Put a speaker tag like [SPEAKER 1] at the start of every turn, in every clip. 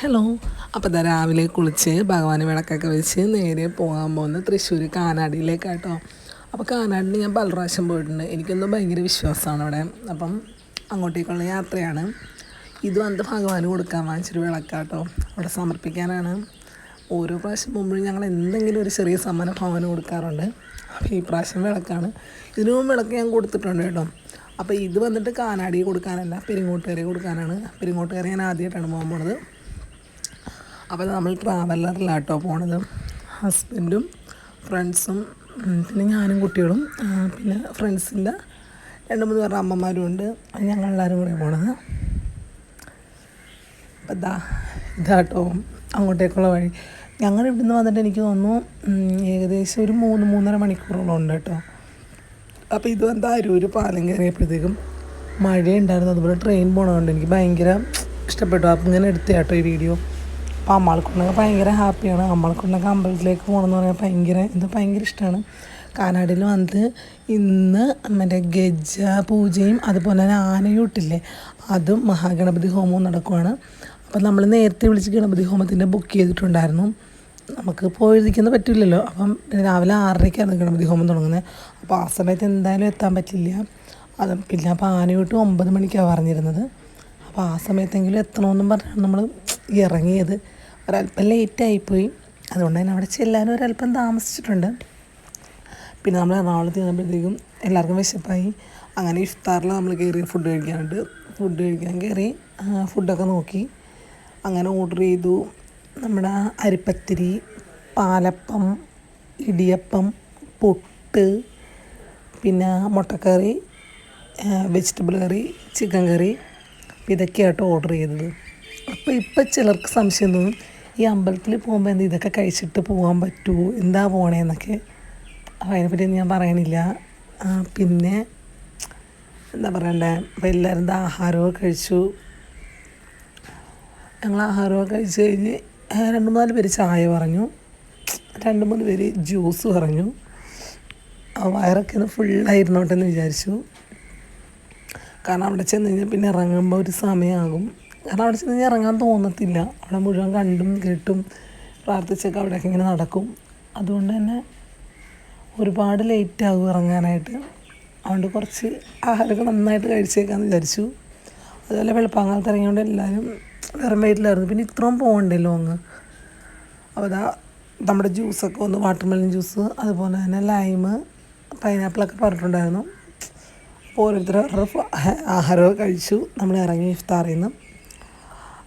[SPEAKER 1] Hello അപ്പോൾ ഇതാ രാവിലെ കുളിച്ച് ഭഗവാന് വിളക്കൊക്കെ വെച്ച് നേരെ പോകാൻ പോകുന്ന തൃശ്ശൂർ കാനാടിയിലേക്കാട്ടോ. അപ്പോൾ കാനാടിന് ഞാൻ പല പ്രാവശ്യം പോയിട്ടുണ്ട്. എനിക്കൊന്നും ഭയങ്കര വിശ്വാസമാണ് അവിടെ. അപ്പം അങ്ങോട്ടേക്കുള്ള യാത്രയാണ്. ഇത് വന്ന് ഭഗവാന് കൊടുക്കാൻ വാങ്ങിച്ചൊരു വിളക്കാട്ടോ. അവിടെ സമർപ്പിക്കാനാണ്. ഓരോ പ്രാവശ്യം പോകുമ്പോഴും ഞങ്ങൾ എന്തെങ്കിലും ഒരു ചെറിയ സമ്മാനം ഭഗവാന് കൊടുക്കാറുണ്ട്. അപ്പോൾ ഈ പ്രാവശ്യം വിളക്കാണ്. ഇതിനു മുമ്പ് വിളക്ക് ഞാൻ കൊടുത്തിട്ടുണ്ട് കേട്ടോ. അപ്പോൾ ഇത് വന്നിട്ട് കാനാടി കൊടുക്കാനല്ല പെരിങ്ങോട്ടുകാരെ കൊടുക്കാനാണ്. പെരിങ്ങോട്ടുകാരെ ഞാൻ ആദ്യമായിട്ടാണ് പോകാൻ പോണത്. അപ്പോൾ നമ്മൾ ട്രാവലറിലാട്ടോ പോണത്. ഹസ്ബൻഡും ഫ്രണ്ട്സും പിന്നെ ഞാനും കുട്ടികളും പിന്നെ ഫ്രണ്ട്സിന്റെ രണ്ട് മൂന്ന് പേരുടെ അമ്മമാരും ഉണ്ട്. അത് ഞങ്ങളെല്ലാവരും കൂടെ പോണത്. അപ്പം ഇതാ ഇതാട്ടോ അങ്ങോട്ടേക്കുള്ള വഴി. ഞങ്ങൾ ഇവിടുന്ന് വന്നിട്ട് എനിക്ക് തോന്നുന്നു ഏകദേശം ഒരു മൂന്ന് മൂന്നര മണിക്കൂറോളം ഉണ്ട് കേട്ടോ. അപ്പോൾ ഇത് വന്ന് അരൂർ പാലം കയറിയപ്പോഴത്തേക്കും മഴയുണ്ടായിരുന്നു. അതുപോലെ ട്രെയിൻ പോണതുകൊണ്ട് എനിക്ക് ഭയങ്കര ഇഷ്ടപ്പെട്ടു. അപ്പം ഇങ്ങനെ എടുത്ത കേട്ടോ ഈ വീഡിയോ അപ്പോൾ അമ്മാൾക്കുണ്ടൊക്കെ ഭയങ്കര ഹാപ്പിയാണ്. അമ്മാൾക്കുണ്ടൊക്കെ അമ്പലത്തിലേക്ക് പോകണമെന്ന് പറഞ്ഞാൽ ഭയങ്കര ഇത് ഭയങ്കര ഇഷ്ടമാണ് കാനാടിൽ വന്നിട്ട് ഇന്ന് മറ്റേ ഗജ പൂജയും അതുപോലെ തന്നെ ആനയൂട്ടില്ലേ അതും മഹാഗണപതി ഹോമവും നടക്കുവാണ്. അപ്പം നമ്മൾ നേരത്തെ വിളിച്ച് ഗണപതി ഹോമത്തിന്റെ ബുക്ക് ചെയ്തിട്ടുണ്ടായിരുന്നു. നമുക്ക് പോയിരിക്കുന്ന പറ്റില്ലല്ലോ. അപ്പം രാവിലെ ആറരയ്ക്കാണ് ഗണപതി ഹോമം തുടങ്ങുന്നത്. അപ്പോൾ ആ സമയത്ത് എന്തായാലും എത്താൻ പറ്റില്ല. അത് പിന്നെ അപ്പോൾ ആനയൂട്ട് ഒമ്പത് മണിക്കാണ് പറഞ്ഞിരുന്നത്. അപ്പോൾ ആ സമയത്തെങ്കിലും എത്തണമെന്നും പറഞ്ഞാണ് നമ്മൾ ഇറങ്ങിയത്. ഒരല്പം ലേറ്റായിപ്പോയി. അതുകൊണ്ട് തന്നെ അവിടെ ചെല്ലാനും ഒരല്പം താമസിച്ചിട്ടുണ്ട്. പിന്നെ നമ്മൾ എറണാകുളത്ത് ചെന്നപ്പോഴത്തേക്കും എല്ലാവർക്കും വിശപ്പായി. അങ്ങനെ ഇഫ്താറിൽ നമ്മൾ കയറി ഫുഡ് കഴിക്കാനുണ്ട്. ഫുഡ് കഴിക്കാൻ കയറി ഫുഡൊക്കെ നോക്കി. അങ്ങനെ ഓർഡർ ചെയ്തു. നമ്മുടെ അരിപ്പത്തിരി പാലപ്പം ഇടിയപ്പം പുട്ട് പിന്നെ മുട്ടക്കറി വെജിറ്റബിൾ കറി ചിക്കൻ കറി. ഇതൊക്കെയായിട്ട് ഓർഡർ ചെയ്തത്. അപ്പോൾ ഇപ്പം ചിലർക്ക് സംശയം തോന്നും ഈ അമ്പലത്തിൽ പോകുമ്പോൾ എന്താ ഇതൊക്കെ കഴിച്ചിട്ട് പോകാൻ പറ്റുമോ എന്താ പോണേന്നൊക്കെ അപ്പോൾ അതിനെപ്പറ്റി ഞാൻ പറയണില്ല. പിന്നെ എന്താ പറയണ്ടേ? അപ്പോൾ എല്ലാവരും ആഹാരമൊക്കെ കഴിച്ചു. ഞങ്ങൾ ആഹാരമൊക്കെ കഴിച്ച് കഴിഞ്ഞ് രണ്ട് മൂന്നാൽ പേര് ചായ പറഞ്ഞു. രണ്ട് മൂന്ന് പേര് ജ്യൂസ് പറഞ്ഞു. വയറൊക്കെ ഒന്ന് ഫുള്ളായിരുന്നോട്ടെ എന്ന് വിചാരിച്ചു. കാരണം അവിടെ ചെന്ന് കഴിഞ്ഞാൽ പിന്നെ ഇറങ്ങുമ്പോൾ ഒരു സമയമാകും കാരണം അവിടെ ചെന്ന് ഇറങ്ങാൻ തോന്നത്തില്ല. അവിടെ മുഴുവൻ കണ്ടും കേട്ടും പ്രാർത്ഥിച്ചൊക്കെ അവിടെയൊക്കെ ഇങ്ങനെ നടക്കും. അതുകൊണ്ട് തന്നെ ഒരുപാട് ലേറ്റ് ആകും ഇറങ്ങാനായിട്ട്. അതുകൊണ്ട് കുറച്ച് ആഹാരമൊക്കെ നന്നായിട്ട് കഴിച്ചേക്കാന്ന് വിചാരിച്ചു. അതുപോലെ വെളുപ്പാങ്ങാലത്ത് ഇറങ്ങിയോണ്ട് എല്ലാവരും വെറും വയറ്റിലായിരുന്നു. പിന്നെ ഇത്രയും പോകണ്ടല്ലോ അങ്ങ് അപ്പോൾ അതാ നമ്മുടെ ജ്യൂസൊക്കെ ഒന്ന് വാട്ടർമെലൺ ജ്യൂസ് അതുപോലെ തന്നെ ലൈമ് പൈനാപ്പിളൊക്കെ പറഞ്ഞിട്ടുണ്ടായിരുന്നു. അപ്പോൾ ഓരോരുത്തരുടെ ആഹാരമൊക്കെ കഴിച്ചു. നമ്മൾ ഇറങ്ങി ഇഫ്താറിൽ നിന്ന്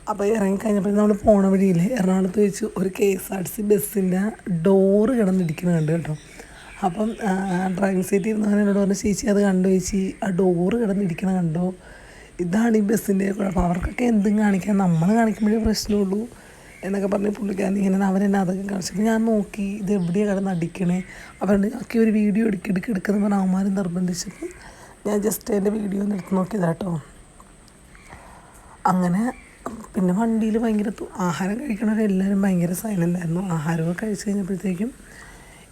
[SPEAKER 1] അപ്പോൾ ഇറങ്ങിക്കഴിഞ്ഞപ്പോൾ നമ്മൾ പോണ വഴിയിൽ എറണാകുളത്ത് വെച്ച് ഒരു K S R T C ബസ്സിന്റെ ഡോറ് കിടന്നിരിക്കുന്നത് കണ്ട് കേട്ടോ. അപ്പം ഡ്രൈവിംഗ് സീറ്റിൽ ഇരുന്നവൻ എന്നോട് പറഞ്ഞു ചേച്ചി അത് കണ്ടു ചേച്ചി? ആ ഡോറ് കിടന്നിരിക്കണ കണ്ടോ? ഇതാണ് ഈ ബസ്സിന്റെ കുഴപ്പം. അവർക്കൊക്കെ എന്തും കാണിക്കാൻ നമ്മൾ കാണിക്കുമ്പോഴേ പ്രശ്നമുള്ളൂ എന്നൊക്കെ പറഞ്ഞ് പുള്ളിക്കാരൻ ഇങ്ങനെ അവൻ എന്നെ അതൊക്കെ കാണിച്ചപ്പോൾ ഞാൻ നോക്കി ഇത് എവിടെയാണ് കിടന്ന് അടിക്കണേ? അവരുടെ ഒക്കെ ഒരു വീഡിയോ എടുക്കി എടുക്കി എടുക്കുന്ന പറഞ്ഞാൽ അവന്മാർ നിർബന്ധിച്ചപ്പോൾ ഞാൻ ജസ്റ്റ് എന്റെ വീഡിയോ ഒന്ന് എടുത്ത് നോക്കിയതാട്ടോ അങ്ങനെ പിന്നെ വണ്ടിയിൽ ഭയങ്കര ആഹാരം കഴിക്കണവരെല്ലാവരും ഭയങ്കര സൈലന്റായിരുന്നു ആഹാരമൊക്കെ കഴിച്ച് കഴിഞ്ഞപ്പോഴത്തേക്കും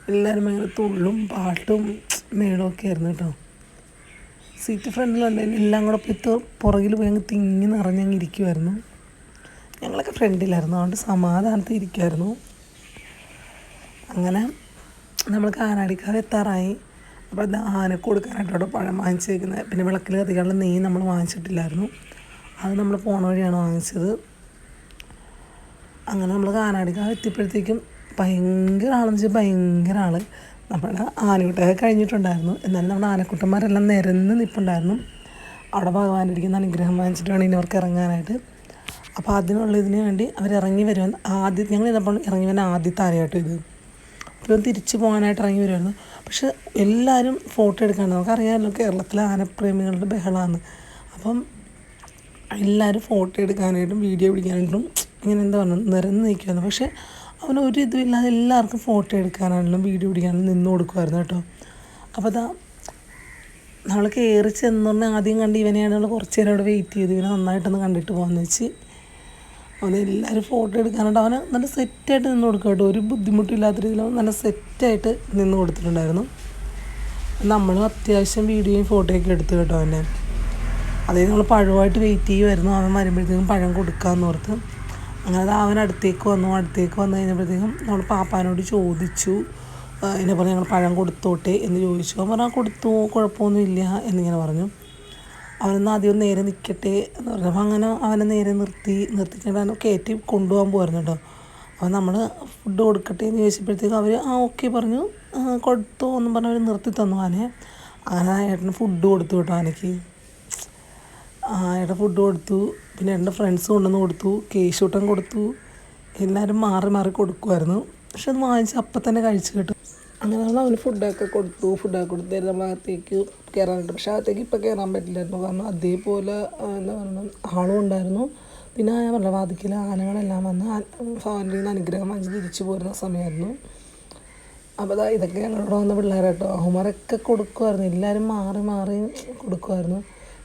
[SPEAKER 1] എല്ലാവരും ഭയങ്കര തുള്ളും പാട്ടും മേളമൊക്കെ ആയിരുന്നു കേട്ടോ. സീറ്റ് ഫ്രണ്ടിലുണ്ടെങ്കിൽ എല്ലാം കൂടെ പോയി തു- പുറകിൽ പോയി അങ്ങ് തിങ്ങി നിറഞ്ഞങ്ങ് ഇരിക്കുമായിരുന്നു ഞങ്ങളൊക്കെ ഫ്രണ്ടിലായിരുന്നു അതുകൊണ്ട് സമാധാനത്തിൽ ഇരിക്കുമായിരുന്നു അങ്ങനെ നമ്മൾ കാനാടിക്കാർ എത്താറായി. അപ്പോൾ അത് ആനക്ക് കൊടുക്കാനായിട്ട് പഴം വാങ്ങിച്ചേക്കുന്നത് പിന്നെ വിളക്കിൽ കത്തിക്കാനുള്ള നെയ്യ് നമ്മൾ വാങ്ങിച്ചിട്ടില്ലായിരുന്നു. അത് നമ്മൾ ഫോൺ വഴിയാണ് വാങ്ങിച്ചത്. അങ്ങനെ നമ്മൾ കാനാടിക്കാവ് എത്തിയപ്പോഴത്തേക്കും ഭയങ്കര ആളെന്ന് വെച്ചാൽ ഭയങ്കര ആൾ നമ്മുടെ ആനക്കുട്ടൊക്കെ കഴിഞ്ഞിട്ടുണ്ടായിരുന്നു. എന്നാലും നമ്മുടെ ആനക്കുട്ടന്മാരെല്ലാം നിരന്ന് നിൽപ്പുണ്ടായിരുന്നു അവിടെ ഭഗവാന്റെ ഇരിക്കുന്ന അനുഗ്രഹം വാങ്ങിച്ചിട്ട് വേണം ഇനി ഇറങ്ങാനായിട്ട്. അപ്പോൾ അതിനുള്ള ഇതിന് വേണ്ടി അവർ ഇറങ്ങി വരുവാൻ ആദ്യം ഞങ്ങൾ ഇതപ്പോൾ ഇറങ്ങി വരുന്ന ആദ്യത്തെ ആരെയായിട്ടും ഇത്. അപ്പോൾ തിരിച്ചു പോകാനായിട്ട് ഇറങ്ങി വരുമായിരുന്നു പക്ഷേ എല്ലാവരും ഫോട്ടോ എടുക്കാണ്ട്. നമുക്കറിയാമല്ലോ കേരളത്തിലെ ആനപ്രേമികളുടെ ബഹളമാണ് അപ്പം എല്ലാവരും ഫോട്ടോ എടുക്കാനായിട്ടും വീഡിയോ പിടിക്കാനായിട്ടും ഇങ്ങനെ എന്താ പറയുക നിരന്ന് നിൽക്കുമായിരുന്നു പക്ഷേ അവന് ഒരു ഇതും ഇല്ലാതെ എല്ലാവർക്കും ഫോട്ടോ എടുക്കാനാണെങ്കിലും വീഡിയോ പിടിക്കാനാണെങ്കിലും നിന്ന് കൊടുക്കുമായിരുന്നു കേട്ടോ. അപ്പോൾ അതാ നമ്മൾ കയറി ചെന്നോണ്ട് ആദ്യം കണ്ട് ഇവനെയാണ് നമ്മൾ കുറച്ച് നേരം അവിടെ വെയിറ്റ് ചെയ്ത് ഇവനെ നന്നായിട്ടൊന്ന് കണ്ടിട്ട് പോകാമെന്ന് വെച്ച് അവന് എല്ലാവരും ഫോട്ടോ എടുക്കാനായിട്ട് അവന് നല്ല സെറ്റായിട്ട് നിന്ന് കൊടുക്കുക കേട്ടോ. ഒരു ബുദ്ധിമുട്ടില്ലാത്ത രീതിയിൽ അവൻ നല്ല സെറ്റായിട്ട് നിന്ന് കൊടുത്തിട്ടുണ്ടായിരുന്നു. നമ്മളും അത്യാവശ്യം വീഡിയോയും ഫോട്ടോയൊക്കെ എടുത്തു കേട്ടോ അവന്റെ. അതായത് നമ്മൾ പഴമായിട്ട് വെയിറ്റ് വരുന്നു അവൻ വരുമ്പോഴത്തേക്കും പഴം കൊടുക്കാമെന്ന് ഓർത്ത്. അങ്ങനെ അവൻ അടുത്തേക്ക് വന്നു. അടുത്തേക്ക് വന്നു കഴിഞ്ഞപ്പോഴത്തേക്കും നമ്മൾ പാപ്പാനോട് ചോദിച്ചു എന്നെ പറഞ്ഞു ഞങ്ങൾ പഴം കൊടുത്തോട്ടെ? എന്ന് ചോദിച്ചു. അവൻ പറഞ്ഞാൽ കൊടുത്തു. കുഴപ്പമൊന്നുമില്ല. എന്നിങ്ങനെ പറഞ്ഞു. അവനൊന്ന് ആദ്യം നേരെ നിൽക്കട്ടെ എന്ന് പറഞ്ഞു. അപ്പോൾ അങ്ങനെ അവനെ നേരെ നിർത്തി. നിർത്തിക്കൊണ്ട് കയറ്റി കൊണ്ടുപോകാൻ പോയിരുന്നു കേട്ടോ. അപ്പോൾ നമ്മൾ ഫുഡ് കൊടുക്കട്ടെ എന്ന് ചോദിച്ചപ്പോഴത്തേക്കും അവർ ആ ഓക്കെ പറഞ്ഞു. കൊടുത്തു എന്നും പറഞ്ഞ് അവർ നിർത്തി തന്നു അവനെ. അങ്ങനെ ഏട്ടന് ഫുഡ് കൊടുത്തു കേട്ടോ അവനക്ക്. ആ ഏട്ടൻ ഫുഡ് കൊടുത്തു. പിന്നെ എന്റെ ഫ്രണ്ട്സ് കൊണ്ടുവന്ന് കൊടുത്തു. കേശൂട്ടൻ കൊടുത്തു. എല്ലാവരും മാറി മാറി കൊടുക്കുമായിരുന്നു പക്ഷെ അത് വാങ്ങിച്ച് അപ്പം തന്നെ കഴിച്ചു കേട്ടു. അങ്ങനെ നമ്മൾ അവന് ഫുഡൊക്കെ കൊടുത്തു. ഫുഡൊക്കെ കൊടുത്തു നമ്മൾ അകത്തേക്ക് കയറാനുണ്ട് പക്ഷേ അകത്തേക്ക് ഇപ്പം കയറാൻ പറ്റില്ലായിരുന്നു. കാരണം അതേപോലെ എന്താ പറയുക ആളും ഉണ്ടായിരുന്നു. പിന്നെ ഞാൻ പറഞ്ഞ വാതിക്കൽ ആനകളെല്ലാം വന്ന് ഭവനിൽ നിന്ന് അനുഗ്രഹം വാങ്ങിച്ച് തിരിച്ചു പോരുന്ന സമയമായിരുന്നു. അപ്പോൾ അതാ ഇതൊക്കെ ഞങ്ങളുടെ വന്ന പിള്ളേരാട്ടോ അവന്മാരൊക്കെ കൊടുക്കുമായിരുന്നു എല്ലാവരും മാറി മാറി കൊടുക്കുമായിരുന്നു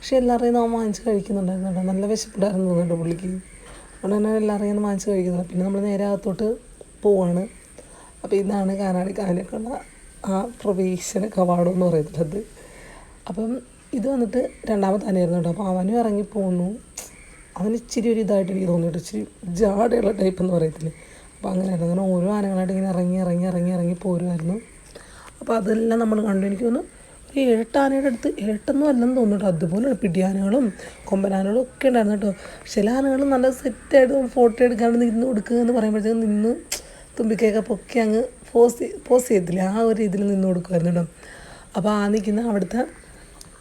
[SPEAKER 1] പക്ഷെ എല്ലാവരെയും നാം വാങ്ങിച്ച് കഴിക്കുന്നുണ്ടായിരുന്നു കേട്ടോ. നല്ല വിശപ്പുണ്ടായിരുന്നു കേട്ടോ പുള്ളിക്ക്. അതുകൊണ്ട് തന്നെ എല്ലാവരെയും വാങ്ങിച്ച് കഴിക്കുന്നത് പിന്നെ നമ്മൾ നേരെ അകത്തോട്ട് പോവാണ്. അപ്പോൾ ഇതാണ് കാനാടി കായലേക്കുള്ള ആ പ്രവേശന കവാടം എന്ന് പറയുന്നത്. അപ്പം ഇത് വന്നിട്ട് രണ്ടാമത്തെ ആനയായിരുന്നു കേട്ടോ. അപ്പോൾ അവനും ഇറങ്ങി പോന്നു. അവന് ഇച്ചിരി ഒരു ഇതായിട്ട് എനിക്ക് തോന്നിയിട്ട് ഇച്ചിരി ജാടയുള്ള ടൈപ്പ് എന്ന് പറയത്തില്ലേ. അപ്പോൾ അങ്ങനെയായിരുന്നു. അങ്ങനെ ഓരോ ആനകളായിട്ട് ഇങ്ങനെ ഇറങ്ങി ഇറങ്ങി ഇറങ്ങി ഇറങ്ങി പോരുമായിരുന്നു അപ്പോൾ അതെല്ലാം നമ്മൾ കണ്ടു. എനിക്ക് തോന്നുന്നു ഒരു ഇരട്ടാനയുടെ അടുത്ത് ഇരട്ടെന്നും അല്ലെന്ന് തോന്നുന്നു അതുപോലെ പിടിയാനകളും കൊമ്പനാനകളും ഒക്കെ ഉണ്ടായിരുന്നു കേട്ടോ. ചില ആനകൾ നല്ല സെറ്റായിട്ട് ഫോട്ടോ എടുക്കാണ്ട് നിന്ന് കൊടുക്കുക എന്ന് പറയുമ്പോഴത്തേക്കും നിന്ന് തുമ്പിക്കയൊക്കെ പൊക്കി അങ്ങ് പോസ് പോസ് ചെയ്തില്ല ആ ഒരു രീതിയിൽ നിന്ന് കൊടുക്കുമായിരുന്നു കേട്ടോ. അപ്പോൾ ആ നിൽക്കുന്ന അവിടുത്തെ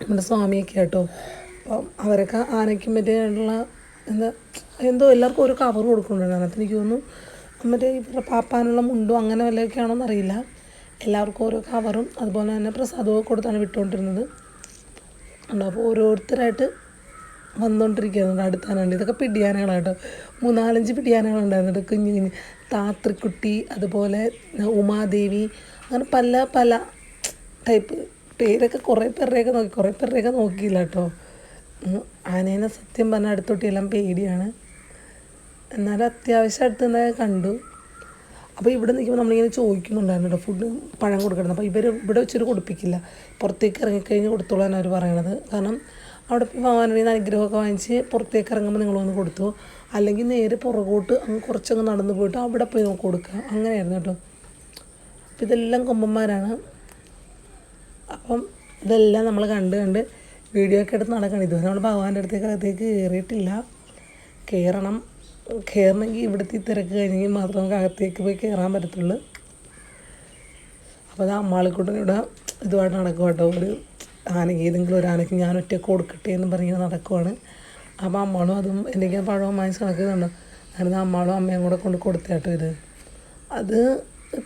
[SPEAKER 1] നമ്മുടെ സ്വാമിയൊക്കെ കേട്ടോ അപ്പം അവരൊക്കെ ആനയ്ക്കും മറ്റേയുള്ള എന്താ എന്തോ എല്ലാവർക്കും ഓരോ കവർ കൊടുക്കുന്നുണ്ടായിരുന്നു. അതിനകത്ത് എനിക്ക് തോന്നുന്നു മറ്റേ ഇവരുടെ പാപ്പാനുള്ള മുണ്ടോ അങ്ങനെ വല്ലതൊക്കെയാണോ എന്നറിയില്ല എല്ലാവർക്കും ഓരോ കവറും അതുപോലെ തന്നെ പ്രസാദവും കൊടുത്താണ് വിട്ടുകൊണ്ടിരുന്നത്. അപ്പോൾ ഓരോരുത്തരായിട്ട് വന്നുകൊണ്ടിരിക്കുന്നുണ്ട് അടുത്താനുണ്ട് ഇതൊക്കെ പിടിയാനകളാട്ടോ മൂന്നാലഞ്ച് പിടിയാനകളുണ്ടായിരുന്നു കുഞ്ഞു കുഞ്ഞ് താത്രിക്കുട്ടി അതുപോലെ ഉമാദേവി അങ്ങനെ പല പല ടൈപ്പ് പേരൊക്കെ കുറേ പേരുടെയൊക്കെ നോക്കി കുറേ പേരുടെയൊക്കെ നോക്കിയില്ല കേട്ടോ. ആനേനെ സത്യം പറഞ്ഞാൽ അടുത്തൊട്ടിയെല്ലാം പേടിയാണ്. എന്നാലും അത്യാവശ്യം അടുത്ത് തന്നെ കണ്ടു. അപ്പോൾ ഇവിടെ നിൽക്കുമ്പോൾ നമ്മളിങ്ങനെ ചോദിക്കുന്നുണ്ടായിരുന്നു കേട്ടോ ഫുഡ് പഴം കൊടുക്കണം. അപ്പോൾ ഇവർ ഇവിടെ വെച്ചൊരു കൊടുപ്പിക്കില്ല. പുറത്തേക്ക് ഇറങ്ങിക്കഴിഞ്ഞ് കൊടുത്തോളാൻ അവർ പറയണത്. കാരണം അവിടെ ഭഗവാനുടെ അനുഗ്രഹമൊക്കെ വാങ്ങിച്ച് പുറത്തേക്ക് ഇറങ്ങുമ്പോൾ നിങ്ങൾ വന്ന് കൊടുത്തു? അല്ലെങ്കിൽ നേരെ പുറകോട്ട് അങ്ങ് കുറച്ചങ്ങ് നടന്നു പോയിട്ട് അവിടെ പോയി നമുക്ക് കൊടുക്കുക അങ്ങനെയായിരുന്നു കേട്ടോ. അപ്പോൾ ഇതെല്ലാം കൊമ്പന്മാരാണ്. അപ്പം ഇതെല്ലാം നമ്മൾ കണ്ട് കണ്ട് വീഡിയോ ഒക്കെ എടുത്ത് നടക്കണം. ഇതുവരെ നമ്മൾ ഭഗവാന്റെ അടുത്തേക്ക് അകത്തേക്ക് കയറിയിട്ടില്ല കയറണം കയറണമെങ്കിൽ ഇവിടുത്തെ തിരക്ക് കഴിഞ്ഞെങ്കിൽ മാത്രം നമുക്ക് അകത്തേക്ക് പോയി കയറാൻ പറ്റത്തുള്ളൂ. അപ്പോൾ അത് അമ്മാളിക്കൂട്ടൻ ഇവിടെ ഇതുമായിട്ട് നടക്കും കേട്ടോ. ഒരു ആനയ്ക്ക് ഏതെങ്കിലും ഒരു ആനയ്ക്ക് ഞാൻ ഒറ്റയ്ക്ക് കൊടുക്കട്ടെ എന്ന് പറഞ്ഞ് നടക്കുവാണ്. അപ്പോൾ അമ്മാളും അതും എനിക്ക് പഴവും വാങ്ങിച്ച് നടക്കുന്നുണ്ട്. അങ്ങനെ അമ്മാളും അമ്മയും കൂടെ കൊണ്ട് കൊടുത്തേട്ടോ ഇത്. അത്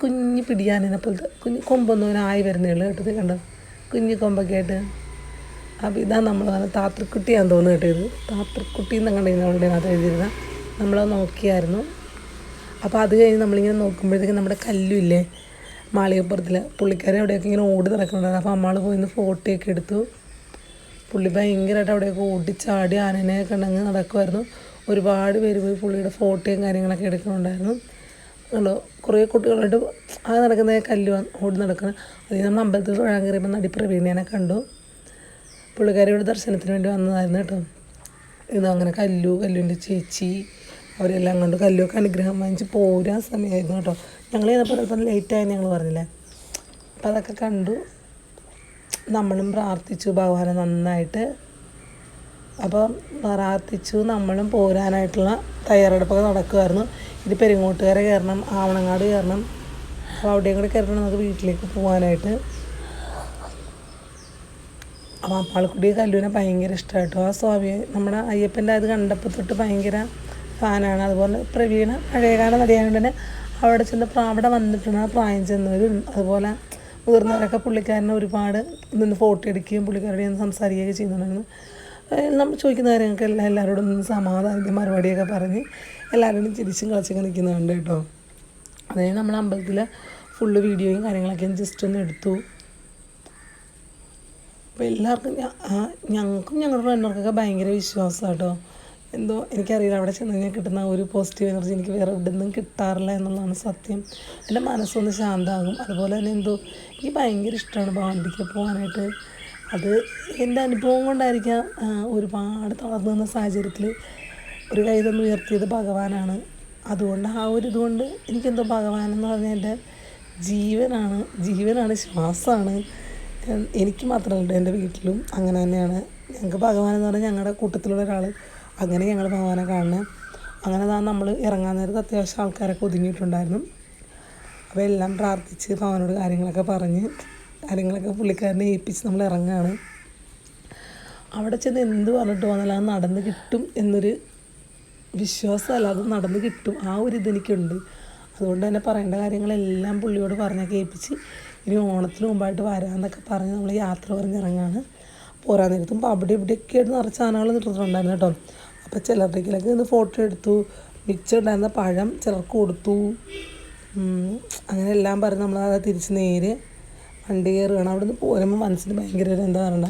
[SPEAKER 1] കുഞ്ഞ് പിടിയാനിനെ പോലത്തെ കുഞ്ഞ് കൊമ്പൊന്നും ആയി വരുന്നേ ഉള്ളൂ കേട്ടത് കണ്ടോ? കുഞ്ഞ് കൊമ്പൊക്കെ ആയിട്ട്. അപ്പോൾ ഇതാണ് നമ്മൾ പറഞ്ഞ താത്രക്കുട്ടിയാന്ന് തോന്നുന്നു കേട്ടോ ഇത്. താത്രക്കുട്ടി എന്നങ്ങണ്ട് നമ്മളുടെ അത് എഴുതിയിരുന്ന. നമ്മളത് നോക്കിയായിരുന്നു. അപ്പോൾ അത് കഴിഞ്ഞ് നമ്മളിങ്ങനെ നോക്കുമ്പോഴത്തേക്കും നമ്മുടെ കല്ലുമില്ലേ മാളികപ്പുറത്തിൽ പുള്ളിക്കാരെ അവിടെയൊക്കെ ഇങ്ങനെ ഓടി നടക്കുന്നുണ്ടായിരുന്നു. അപ്പോൾ അമ്മാൾ പോയിന്ന് ഫോട്ടോയൊക്കെ എടുത്തു. പുള്ളി ഭയങ്കരമായിട്ട് അവിടെയൊക്കെ ഓടിച്ചാടി ആനനെ കണ്ടങ്ങ് നടക്കുമായിരുന്നു ഒരുപാട് പേര് പോയി പുള്ളിയുടെ ഫോട്ടോയും കാര്യങ്ങളൊക്കെ എടുക്കുന്നുണ്ടായിരുന്നു. കണ്ടോ കുറേ കുട്ടികളായിട്ട് ആ നടക്കുന്ന കല്ല് ഓടി നടക്കുന്നത് അതിൽ നമ്മൾ അമ്പലത്തിൽ തൊഴാൻ കയറിയപ്പോൾ നടി കണ്ടു. പുള്ളിക്കാരിയുടെ ദർശനത്തിന് വേണ്ടി വന്നതായിരുന്നു കേട്ടോ. ഇത് അങ്ങനെ കല്ലു കല്ലുവിന്റെ ചേച്ചി അവരെല്ലാം കൊണ്ട്. കല്ലൊക്കെ അനുഗ്രഹം വാങ്ങിച്ച് പോരാൻ സമയമായിരുന്നു കേട്ടോ. ഞങ്ങൾ ചെയ്തപ്പോൾ അല്പം ലേറ്റായെന്ന് ഞങ്ങൾ പറഞ്ഞില്ലേ? അപ്പോൾ അതൊക്കെ കണ്ടു. നമ്മളും പ്രാർത്ഥിച്ചു ഭഗവാനെ നന്നായിട്ട്. അപ്പം പ്രാർത്ഥിച്ചു നമ്മളും പോരാനായിട്ടുള്ള തയ്യാറെടുപ്പൊക്കെ നടക്കുമായിരുന്നു ഇത് പെരുങ്ങോട്ടുകാരെ കയറണം ആവണങ്ങാട് കയറണം അപ്പോൾ അവിടെയും കൂടെ കയറണം നമുക്ക് വീട്ടിലേക്ക് പോകാനായിട്ട് അപ്പോൾ അപ്പാൾക്കുട്ടി കല്ലുവിനെ ഭയങ്കര ഇഷ്ടമായിട്ടോ ആ സ്വാമി നമ്മുടെ അയ്യപ്പന്റെ അത് കണ്ടപ്പോൾ തൊട്ട് ഭയങ്കര ഫാനാണ്. അതുപോലെ പ്രവീണ പഴയകാല നടിയായതുകൊണ്ട് തന്നെ അവിടെ ചെന്ന് അവിടെ വന്നിട്ടുണ്ട് പ്രായം ചെന്നവരും അതുപോലെ മുതിർന്നവരൊക്കെ പുള്ളിക്കാരനെ ഒരുപാട് നിന്ന് ഫോട്ടോ എടുക്കുകയും പുള്ളിക്കാരുടെ നിന്ന് സംസാരിക്കുകയൊക്കെ ചെയ്യുന്നുണ്ടായിരുന്നു. നമ്മൾ ചോദിക്കുന്ന കാര്യങ്ങൾക്ക് എല്ലാം എല്ലാവരോടും നിന്ന് സമാധാനത്തിൽ മറുപടിയൊക്കെ പറഞ്ഞ് എല്ലാവരോടും ചിരിച്ചും കളിച്ചൊക്കെ നിൽക്കുന്നുണ്ട് കേട്ടോ. അതായത് നമ്മൾ അമ്പലത്തിൽ ഫുള്ള് വീഡിയോയും കാര്യങ്ങളൊക്കെ ജസ്റ്റ് ഒന്ന് എടുത്തു. അപ്പോൾ എല്ലാവർക്കും ഞങ്ങൾക്കും ഞങ്ങളുടെ ഫ്രണ്ടുകൾക്കൊക്കെ ഭയങ്കര വിശ്വാസമാണ് കേട്ടോ. എന്തോ എനിക്കറിയില്ല. അവിടെ ചെന്ന് കഴിഞ്ഞാൽ കിട്ടുന്ന ഒരു പോസിറ്റീവ് എനർജി എനിക്ക് വേറെ എവിടെ നിന്നും കിട്ടാറില്ല എന്നുള്ളതാണ് സത്യം. എന്റെ മനസ്സൊന്ന് ശാന്തമാകും അതുപോലെ തന്നെ എന്തോ എനിക്ക് ഭയങ്കര ഇഷ്ടമാണ് ഭവാനിക്ക് പോകാനായിട്ട്. അത് എന്റെ അനുഭവം കൊണ്ടായിരിക്കാം ഒരുപാട് തളർന്നു നിന്ന സാഹചര്യത്തിൽ ഒരു കൈ തന്നു ഉയർത്തിയത് ഭഗവാനാണ്. അതുകൊണ്ട് ആ ഒരു ഇതുകൊണ്ട് എനിക്കെന്തോ ഭഗവാൻ എന്ന് പറഞ്ഞാൽ എന്റെ ജീവനാണ്. ജീവനാണ് ശ്വാസമാണ് എനിക്ക് മാത്രമല്ല എന്റെ വീട്ടിലും അങ്ങനെ തന്നെയാണ്. ഞങ്ങൾക്ക് ഭഗവാൻ എന്ന് പറഞ്ഞാൽ ഞങ്ങളുടെ കൂട്ടത്തിലുള്ള ഒരാൾ അങ്ങനെ ഞങ്ങൾ ഭഗവാനെ കാണുന്നത് അങ്ങനെ താ നമ്മൾ ഇറങ്ങാൻ നേരത്ത് അത്യാവശ്യം ആൾക്കാരൊക്കെ ഒതുങ്ങിയിട്ടുണ്ടായിരുന്നു. അപ്പോൾ എല്ലാം പ്രാർത്ഥിച്ച് ഭഗവാനോട് കാര്യങ്ങളൊക്കെ പറഞ്ഞ് കാര്യങ്ങളൊക്കെ പുള്ളിക്കാരനെ ഏൽപ്പിച്ച് നമ്മൾ ഇറങ്ങുകയാണ് അവിടെ ചെന്ന് എന്ത് പറഞ്ഞിട്ട് വന്നാലും അത് നടന്ന് കിട്ടും എന്നൊരു വിശ്വാസമല്ല അത് നടന്ന് കിട്ടും. ആ ഒരു ഇതെനിക്കുണ്ട് അതുകൊണ്ട് തന്നെ പറയേണ്ട കാര്യങ്ങളെല്ലാം പുള്ളിയോട് പറഞ്ഞൊക്കെ ഏൽപ്പിച്ച് ഇനി ഓണത്തിന് മുമ്പായിട്ട് വരാമെന്നൊക്കെ പറഞ്ഞ് നമ്മൾ യാത്ര പറഞ്ഞിറങ്ങാണ് പോരാൻ നേരത്തും അവിടെ ഇവിടെയൊക്കെ ആയിട്ട് നിറച്ച് ആനകൾ നിർത്തിയിട്ടുണ്ടായിരുന്നു കേട്ടോ. അപ്പോൾ ചിലരുടെയൊക്കെ നിന്ന് ഫോട്ടോ എടുത്തു. മിച്ചം ഉണ്ടായിരുന്ന പഴം ചിലർക്ക് കൊടുത്തു. അങ്ങനെ എല്ലാം പറഞ്ഞ് നമ്മൾ തിരിച്ച് നേരെ വണ്ടി കയറുകയാണ് അവിടെ നിന്ന് പോരുമ്പോൾ മനസ്സിന് ഭയങ്കര ഒരു എന്താ പറയുക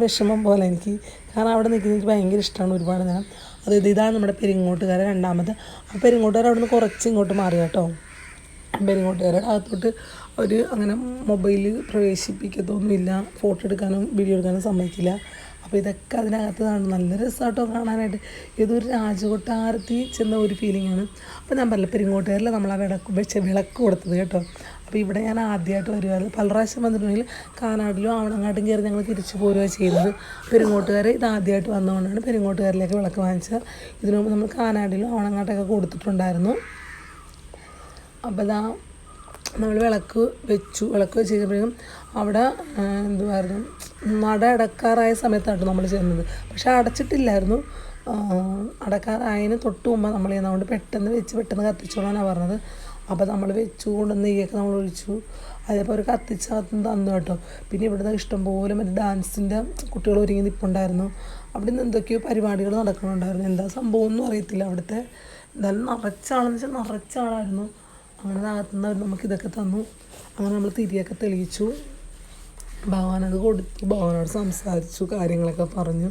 [SPEAKER 1] വിഷമം പോലെ എനിക്ക്. കാരണം അവിടെ നിൽക്കുന്നത് എനിക്ക് ഭയങ്കര ഇഷ്ടമാണ് ഒരുപാട് നേരം. അതായത് ഇതാണ് നമ്മുടെ പെരിങ്ങോട്ടുകാരെ രണ്ടാമത്. ആ പെരിങ്ങോട്ടുകാർ അവിടെ നിന്ന് കുറച്ച് ഇങ്ങോട്ട് മാറി കേട്ടോ. പെരിങ്ങോട്ടുകാരുടെ അകത്തോട്ട് അവർ അങ്ങനെ മൊബൈൽ പ്രവേശിപ്പിക്കത്തൊന്നുമില്ല. ഫോട്ടോ എടുക്കാനും വീഡിയോ എടുക്കാനും സമ്മതിക്കില്ല. അപ്പോൾ ഇതൊക്കെ അതിനകത്തതാണ് നല്ല രസമായിട്ടോ കാണാനായിട്ട്. ഇതൊരു രാജകൊട്ടാരത്തിൽ ചെന്ന ഒരു ഫീലിംഗ് ആണ്. അപ്പോൾ ഞാൻ പറഞ്ഞില്ല പെരിങ്ങോട്ടുകാരിൽ നമ്മൾ ആ വിളക്ക് വെച്ച് വിളക്ക് കൊടുത്തത് കേട്ടോ. അപ്പോൾ ഇവിടെ ഞാൻ ആദ്യമായിട്ട് വരുവായിരുന്നു. പല പ്രാവശ്യം വന്നിട്ടുണ്ടെങ്കിൽ കാനാടിലും ആവണങ്ങാട്ടും കയറി ഞങ്ങൾ തിരിച്ചു പോരുക ചെയ്യുന്നത്. പെരിങ്ങോട്ടുകാർ ഇത് ആദ്യമായിട്ട് വന്നതുകൊണ്ടാണ് പെരിങ്ങോട്ടുകാരിലേക്ക് വിളക്ക് വാങ്ങിച്ചത്. ഇതിനു മുമ്പ് നമ്മൾ കാനാടിലും ആവണങ്ങാട്ടൊക്കെ കൊടുത്തിട്ടുണ്ടായിരുന്നു. അപ്പോൾ ഇതാ നമ്മൾ വിളക്ക് വെച്ചു വിളക്ക് വെച്ച് കഴിഞ്ഞപ്പോഴേക്കും അവിടെ എന്തുമായിരുന്നു നട അടക്കാറായ സമയത്താണ് നമ്മൾ ചെന്നത്. പക്ഷെ അടച്ചിട്ടില്ലായിരുന്നു. അടക്കാറായതിന് തൊട്ട് മുമ്പ് നമ്മൾ ചെയ്യുന്നതുകൊണ്ട് പെട്ടെന്ന് വെച്ച് പെട്ടെന്ന് കത്തിച്ചോളാനാണ് പറഞ്ഞത്. അപ്പോൾ നമ്മൾ വെച്ചു കൊണ്ട് നെയ്യൊക്കെ നമ്മൾ ഒഴിച്ചു. അതേപോലെ ഒരു കത്തിച്ച് അതും തന്നു കേട്ടോ. പിന്നെ ഇവിടുന്ന് ഇഷ്ടംപോലെ മറ്റേ ഡാൻസിന്റെ കുട്ടികൾ ഒരുങ്ങി നിൽപ്പുണ്ടായിരുന്നു അവിടെ നിന്ന് എന്തൊക്കെയോ പരിപാടികൾ നടക്കുന്നുണ്ടായിരുന്നു. എന്താ സംഭവം ഒന്നും അറിയത്തില്ല അവിടുത്തെ. എന്തായാലും നിറച്ചാളെന്ന് വെച്ചാൽ നിറച്ചാളായിരുന്നു അങ്ങനെ നാട്ടിൽ അവർ നമുക്ക് ഇതൊക്കെ തന്നു. അങ്ങനെ നമ്മൾ തിരിയൊക്കെ തെളിയിച്ചു. ഭഗവാനത് കൊടുത്തു. ഭഗവാനോട് സംസാരിച്ചു കാര്യങ്ങളൊക്കെ പറഞ്ഞു.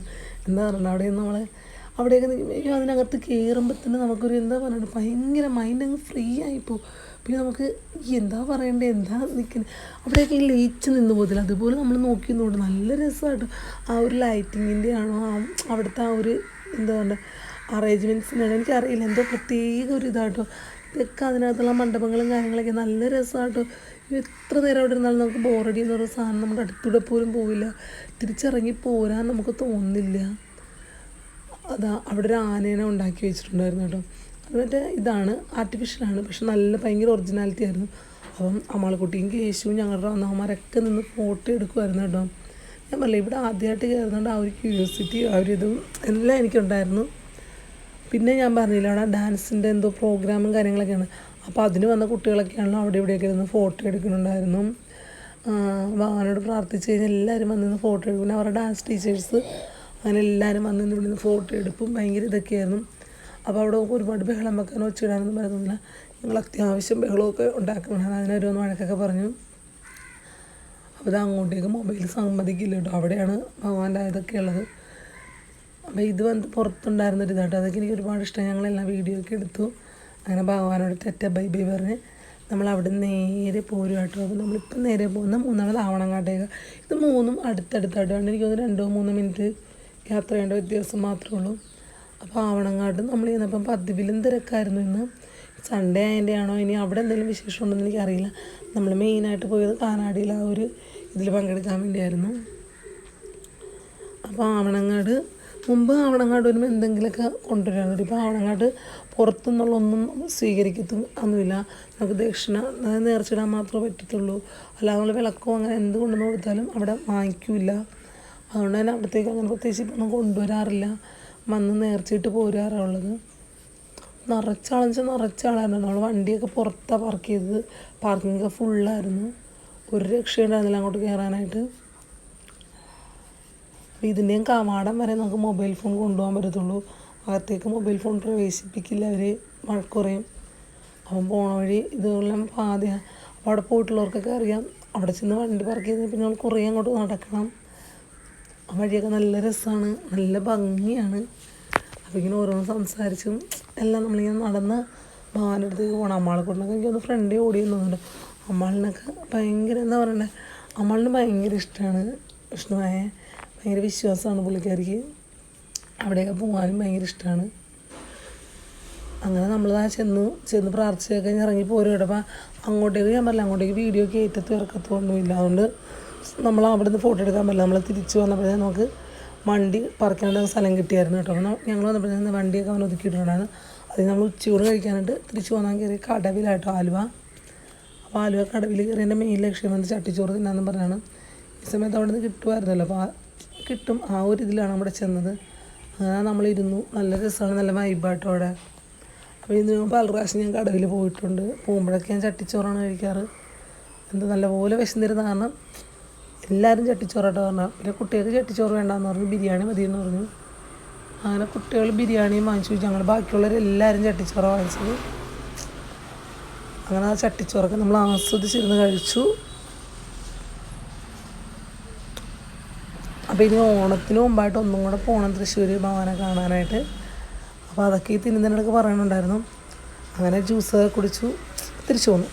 [SPEAKER 1] എന്താ പറഞ്ഞാൽ അവിടെ നമ്മൾ അവിടെയൊക്കെ അതിനകത്ത് കയറുമ്പോൾ തന്നെ നമുക്കൊരു എന്താ പറയുക ഭയങ്കര മൈൻഡ് അങ്ങ് ഫ്രീ ആയിപ്പോൾ പിന്നെ നമുക്ക് എന്താ പറയണ്ടേ? എന്താ നിൽക്കുന്നത് അവിടെയൊക്കെ ലയിച്ച് നിന്ന് പോകത്തില്ല. അതുപോലെ നമ്മൾ നോക്കി നോട്ട് നല്ല രസമായിട്ട് ആ ഒരു ലൈറ്റിങ്ങിന്റെ ആണോ? അവിടുത്തെ ആ ഒരു എന്താ പറയുക അറേഞ്ച്മെന്റ്സിനാണ് എനിക്കറിയില്ല. എന്തോ പ്രത്യേക ഒരു ഇതാട്ടോ. ഇതൊക്കെ അതിനകത്തുള്ള മണ്ഡപങ്ങളും കാര്യങ്ങളൊക്കെ നല്ല രസമാട്ടോ. എത്ര നേരം അവിടെ ഇരുന്നാലും നമുക്ക് ബോറടി എന്ന് പറയുന്ന സാധനം നമ്മുടെ അടുത്തൂടെ പോലും പോവില്ല. തിരിച്ചിറങ്ങി പോരാൻ നമുക്ക് തോന്നില്ല അതാ അവിടെ ഒരു ആനേനെ ഉണ്ടാക്കി വെച്ചിട്ടുണ്ടായിരുന്നു കേട്ടോ. അത് മറ്റേ ഇതാണ് ആർട്ടിഫിഷ്യലാണ് പക്ഷെ നല്ല ഭയങ്കര ഒറിജിനാലിറ്റി ആയിരുന്നു. അപ്പം അമ്മാളക്കുട്ടിയും കേശുവും ഞങ്ങളുടെ അമ്മമാരൊക്കെ നിന്ന് ഫോട്ടോ എടുക്കുമായിരുന്നു കേട്ടോ. ഞാൻ പറയില്ല ഇവിടെ ആദ്യമായിട്ട് കയറുന്നതുകൊണ്ട് ആ ഒരു ക്യൂരിയോസിറ്റി ആ ഒരു ഇതും എല്ലാം എനിക്കുണ്ടായിരുന്നു. പിന്നെ ഞാൻ പറഞ്ഞില്ല അവിടെ ഡാൻസിന്റെ എന്തോ പ്രോഗ്രാമും കാര്യങ്ങളൊക്കെയാണ്. അപ്പോൾ അതിന് വന്ന കുട്ടികളൊക്കെയാണല്ലോ അവിടെ ഇവിടെയൊക്കെ ഇരുന്ന് ഫോട്ടോ എടുക്കുന്നുണ്ടായിരുന്നു. ഭഗവാനോട് പ്രാർത്ഥിച്ച് കഴിഞ്ഞാൽ എല്ലാവരും വന്നിരുന്ന് ഫോട്ടോ എടുക്കും. പിന്നെ അവരുടെ ഡാൻസ് ടീച്ചേഴ്സ് അങ്ങനെ എല്ലാവരും വന്നിരുന്ന് ഇവിടെ നിന്ന് ഫോട്ടോ എടുപ്പും ഭയങ്കര ഇതൊക്കെയായിരുന്നു. അപ്പോൾ അവിടെ ഒരുപാട് ബഹളം വെക്കാനോ ഒച്ചിടാനൊന്നും പറയുന്നില്ല ഞങ്ങൾ അത്യാവശ്യം ബഹളമൊക്കെ ഉണ്ടാക്കുന്നതാണ് അതിനൊരു ഒന്ന് വഴക്കൊക്കെ പറഞ്ഞു. അപ്പോൾ ഇത് അങ്ങോട്ടേക്ക് മൊബൈൽ സമ്മതിക്കില്ല കേട്ടോ. അവിടെയാണ് ഭഗവാന്റെ ഇതൊക്കെ ഉള്ളത്. അപ്പോൾ ഇത് വന്ന് പുറത്തുണ്ടായിരുന്നൊരു ഇതാട്ടോ അതൊക്കെ എനിക്ക് ഒരുപാട് ഇഷ്ടം. ഞങ്ങളെല്ലാം വീഡിയോ ഒക്കെ എടുത്തു. അങ്ങനെ ഭഗവാനോട് തെറ്റ ബൈ ബൈ പറഞ്ഞ് നമ്മൾ അവിടെ നേരെ പോരും കേട്ടോ അപ്പോൾ നമ്മളിപ്പം നേരെ പോകുന്ന മൂന്നാമത് ആവണങ്ങാട്ടേക്ക്. ഇത് മൂന്നും അടുത്തടുത്തായിട്ടാണ് എനിക്ക് തോന്നുന്നു രണ്ടോ മൂന്നോ മിനിറ്റ് യാത്ര ചെയ്യേണ്ട വ്യത്യാസം മാത്രമേ ഉള്ളൂ. അപ്പോൾ ആവണങ്ങാട്ട് നമ്മൾ ചെന്നപ്പം പതിവിലും തിരക്കായിരുന്നു ഇന്ന്. സൺഡേ അതിന്റെ ആണോ ഇനി അവിടെ എന്തെങ്കിലും വിശേഷം ഉണ്ടെന്ന് എനിക്കറിയില്ല. നമ്മൾ മെയിനായിട്ട് പോയത് കാനാടിയിൽ ആ ഒരു ഇതിൽ പങ്കെടുക്കാൻ വേണ്ടിയായിരുന്നു. അപ്പോൾ ആവണങ്ങാട് മുമ്പ് ആവണങ്ങാട് വരുമ്പോൾ എന്തെങ്കിലുമൊക്കെ കൊണ്ടുവരാറുണ്ട് ഇപ്പോൾ ആവണങ്ങാട് പുറത്തുനിന്നുള്ള ഒന്നും സ്വീകരിക്കത്തു ഒന്നുമില്ല നമുക്ക് ദക്ഷിണ നേർച്ചിടാൻ മാത്രമേ പറ്റത്തുള്ളൂ. അല്ലാതെ നമ്മൾ വിളക്കോ അങ്ങനെ എന്ത് കൊണ്ടുവന്ന് കൊടുത്താലും അവിടെ വാങ്ങിക്കില്ല. അതുകൊണ്ട് തന്നെ അവിടത്തേക്ക് അങ്ങനെ പ്രത്യേകിച്ച് ഒന്നും കൊണ്ടുവരാറില്ല. വന്ന് നേർച്ചയിട്ട് പോരാറുള്ളത് നിറച്ചാളെന്ന് വെച്ചാൽ നിറച്ചാളായിരുന്നു. നമ്മൾ വണ്ടിയൊക്കെ പുറത്താണ് പാർക്ക് ചെയ്തത്. പാർക്കിംഗ് ഒക്കെ ഫുള്ളായിരുന്നു ഒരു രക്ഷയുണ്ടായിരുന്നില്ല അങ്ങോട്ട് കയറാനായിട്ട് അപ്പോൾ ഇതിന്റെയും കവാടം വരെ നമുക്ക് മൊബൈൽ ഫോൺ കൊണ്ടുപോകാൻ പറ്റത്തുള്ളൂ. അകത്തേക്ക് മൊബൈൽ ഫോൺ പ്രവേശിപ്പിക്കില്ല അവർ മഴക്കുറയും അപ്പം പോണ വഴി ഇതെല്ലാം പാതി അപ്പോൾ അവിടെ പോയിട്ടുള്ളവർക്കൊക്കെ അറിയാം. അവിടെ ചെന്ന് വണ്ടി പാർക്ക് ചെയ്ത് പിന്നെ നമ്മൾ കുറേ അങ്ങോട്ട് നടക്കണം. ആ വഴിയൊക്കെ നല്ല രസമാണ് നല്ല ഭംഗിയാണ്. അപ്പോൾ ഇങ്ങനെ ഓരോന്ന് സംസാരിച്ചും എല്ലാം നമ്മളിങ്ങനെ നടന്ന് ഭഗവാന്റെ അടുത്തേക്ക് പോകണം അമ്മാളെ കൊണ്ടൊക്കെ എനിക്കൊന്ന് ഫ്രണ്ടേ ഓടി നിന്നുണ്ട് അമ്മാളിനൊക്കെ ഭയങ്കര എന്താ പറയണ്ടേ? അമ്മാളിന് ഭയങ്കര ഇഷ്ടമാണ് വിഷ്ണുവായ. ഭയങ്കര വിശ്വാസമാണ് പുള്ളിക്കാരിക്ക്. അവിടെയൊക്കെ പോകാനും ഭയങ്കര ഇഷ്ടമാണ് അങ്ങനെ നമ്മൾ ആ ചെന്നു ചെന്ന് പ്രാർത്ഥിച്ചൊക്കെ ഇറങ്ങി പോരും അപ്പം അങ്ങോട്ടേക്ക് ഞാൻ പറഞ്ഞില്ല അങ്ങോട്ടേക്ക് വീഡിയോ കയറ്റത്ത് ഇറക്കത്തും ഒന്നുമില്ല. അതുകൊണ്ട് നമ്മൾ അവിടെ നിന്ന് ഫോട്ടോ എടുക്കാൻ പറ്റില്ല. നമ്മൾ തിരിച്ച് വന്നപ്പോഴേ നമുക്ക് വണ്ടി പറക്കാനുള്ള സ്ഥലം കിട്ടിയായിരുന്നു കേട്ടോ. അപ്പോൾ ഞങ്ങൾ വന്നപ്പോഴത്തേന് വണ്ടിയൊക്കെ അവൻ ഒതുക്കിയിട്ടുണ്ടായിരുന്നു അത് നമ്മൾ ഉച്ചയോട് കഴിക്കാനായിട്ട് തിരിച്ച് പോകാൻ കയറി കടവിലായിട്ടോ ആലുവ. അപ്പോൾ ആലുവ കടവിൽ കയറി എന്റെ മെയിൻ ലക്ഷ്യം വന്ന് ചട്ടിച്ചോറ് തിന്നാന്ന് പറഞ്ഞാണ്. ഈ സമയത്ത് അവിടെ നിന്ന് കിട്ടുമായിരുന്നല്ലോ അപ്പോൾ കിട്ടും ആ ഒരു ഇതിലാണ് അവിടെ ചെന്നത്. അങ്ങനെ നമ്മളിരുന്നു. നല്ല രസമാണ് നല്ല വൈബാട്ടോ അവിടെ. അപ്പോൾ ഇതിന് പല പ്രാവശ്യം ഞാൻ കടവിൽ പോയിട്ടുണ്ട്. പോകുമ്പോഴൊക്കെ ഞാൻ ചട്ടിച്ചോറാണ് കഴിക്കാറ്. എന്താ നല്ലപോലെ വിശന്നിരുന്ന കാരണം എല്ലാവരും ചട്ടിച്ചോറാട്ടോ പറഞ്ഞു. പിന്നെ കുട്ടികൾക്ക് ചട്ടിച്ചോറ് വേണ്ടാന്ന് പറഞ്ഞു. ബിരിയാണി മതി എന്ന് പറഞ്ഞു. അങ്ങനെ കുട്ടികൾ ബിരിയാണിയും വാങ്ങിച്ചു ഞങ്ങൾ ബാക്കിയുള്ളവരെല്ലാവരും ചട്ടിച്ചോറ് വാങ്ങിച്ചത്. അങ്ങനെ ആ ചട്ടിച്ചോറൊക്കെ നമ്മൾ ആസ്വദിച്ചിരുന്ന് കഴിച്ചു. അപ്പോൾ ഇനി ഓണത്തിന് മുമ്പായിട്ട് ഒന്നും കൂടെ പോകണം തൃശ്ശൂർ ഭവനെ കാണാനായിട്ട്. അപ്പോൾ അതൊക്കെ ഈ തിന്നുന്നതിനൊക്കെ പറയണുണ്ടായിരുന്നു. അങ്ങനെ ജ്യൂസ് കുടിച്ചു തിരിച്ചു പോന്നു